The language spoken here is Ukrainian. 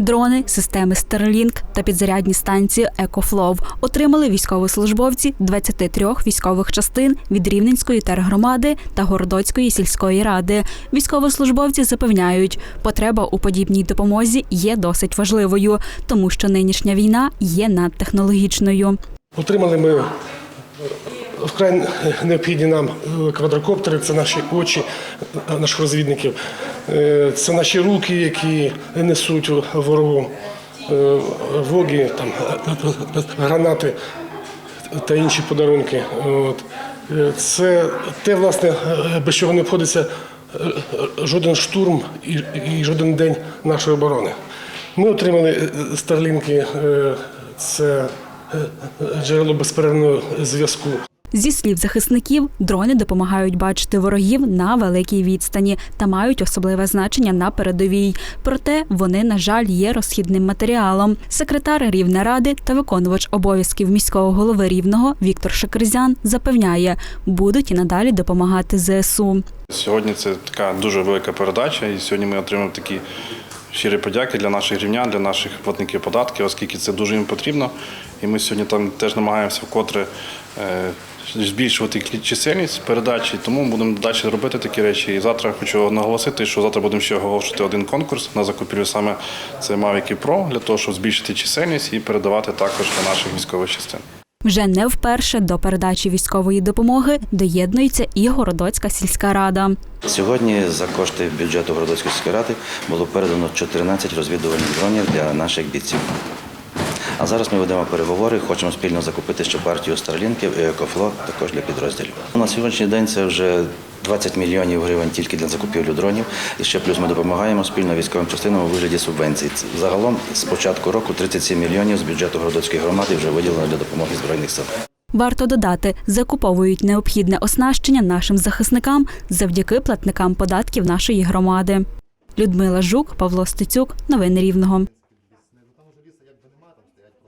Дрони, системи Starlink та підзарядні станції EcoFlow отримали військовослужбовці 23 військових частин від Рівненської тергромади та Городоцької сільської ради. Військовослужбовці запевняють, потреба у подібній допомозі є досить важливою, тому що нинішня війна є надтехнологічною. Отримали ми вкрай необхідні нам е, квадрокоптери, це наші очі е, наших розвідників, Е, це наші руки, які несуть ворогу воги, там, гранати та інші подарунки. От. Це те, власне, без чого не обходиться жоден штурм і, жоден день нашої оборони. Ми отримали старлінки, це джерело безперервного зв'язку. Зі слів захисників, дрони допомагають бачити ворогів на великій відстані та мають особливе значення на передовій. Проте вони, на жаль, є розхідним матеріалом. Секретар Рівнеради та виконувач обов'язків міського голови Рівного Віктор Шекерзян запевняє, будуть і надалі допомагати ЗСУ. Сьогодні це така дуже велика передача, і сьогодні ми отримали такі щирі подяки для наших рівнян, для наших платників податків, оскільки це дуже їм потрібно. І ми сьогодні там теж намагаємося вкотре е, збільшувати чисельність передачі, тому будемо далі робити такі речі. І завтра хочу наголосити, що завтра будемо ще оголошувати один конкурс на закупівлю саме це Mavic Pro, для того, щоб збільшити чисельність і передавати також для наших військових частин. Вже не вперше до передачі військової допомоги доєднується і Городоцька сільська рада. Сьогодні за кошти бюджету Городоцької сільської ради було передано 14 розвідувальних дронів для наших бійців. А зараз ми ведемо переговори, хочемо спільно закупити ще партію старлінків і екофлот також для підрозділів. На сьогоднішній день це вже 20 мільйонів гривень тільки для закупівлі дронів. І ще плюс ми допомагаємо спільно військовим частинам у вигляді субвенцій. Загалом з початку року 37 мільйонів з бюджету Городоцької громади вже виділено для допомоги Збройних сил. Варто додати, закуповують необхідне оснащення нашим захисникам завдяки платникам податків нашої громади. Людмила Жук, Павло Стецюк, новини Рівного.